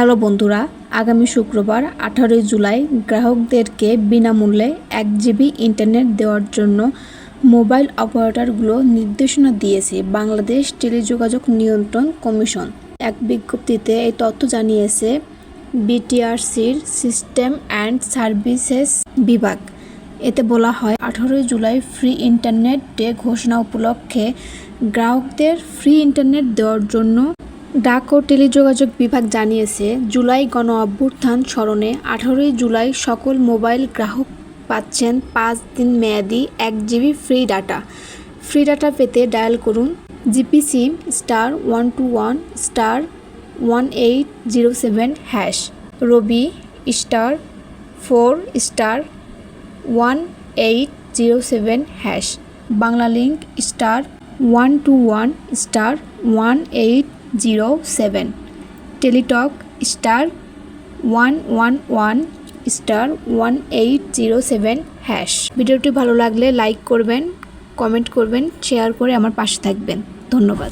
Hello বন্ধুরা, আগামী শুক্রবার আঠারোই জুলাই গ্রাহকদেরকে বিনামূল্যে এক জিবি ইন্টারনেট দেওয়ার জন্য মোবাইল অপারেটরগুলো নির্দেশনা দিয়েছে বাংলাদেশ টেলিযোগাযোগ নিয়ন্ত্রণ কমিশন। এক বিজ্ঞপ্তিতে এই তথ্য জানিয়েছে, বিটিআরসির সিস্টেম অ্যান্ড সার্ভিসেস বিভাগ। এতে বলা হয়, আঠারোই জুলাই ফ্রি ইন্টারনেট ডে ঘোষণা উপলক্ষে গ্রাহকদের ফ্রি ইন্টারনেট দেওয়ার জন্য ডাক ও টেলিযোগাযোগ বিভাগ জানিয়েছে, জুলাই গণ অভ্যুত্থান স্মরণে আঠারোই জুলাই সকল মোবাইল গ্রাহক পাচ্ছেন পাঁচ দিন মেয়াদি এক GB free data. Free data পেতে ডায়াল করুন GP SIM star one two one star one eight zero seven hash, Robi star four star one eight zero seven hash Banglalink star one two one star one eight zero seven Teletalk star one one one star one eight zero seven hash ভিডিওটি ভালো লাগলে like করবেন comment করবেন share করে আমার পাশে থাকবেন। ধন্যবাদ।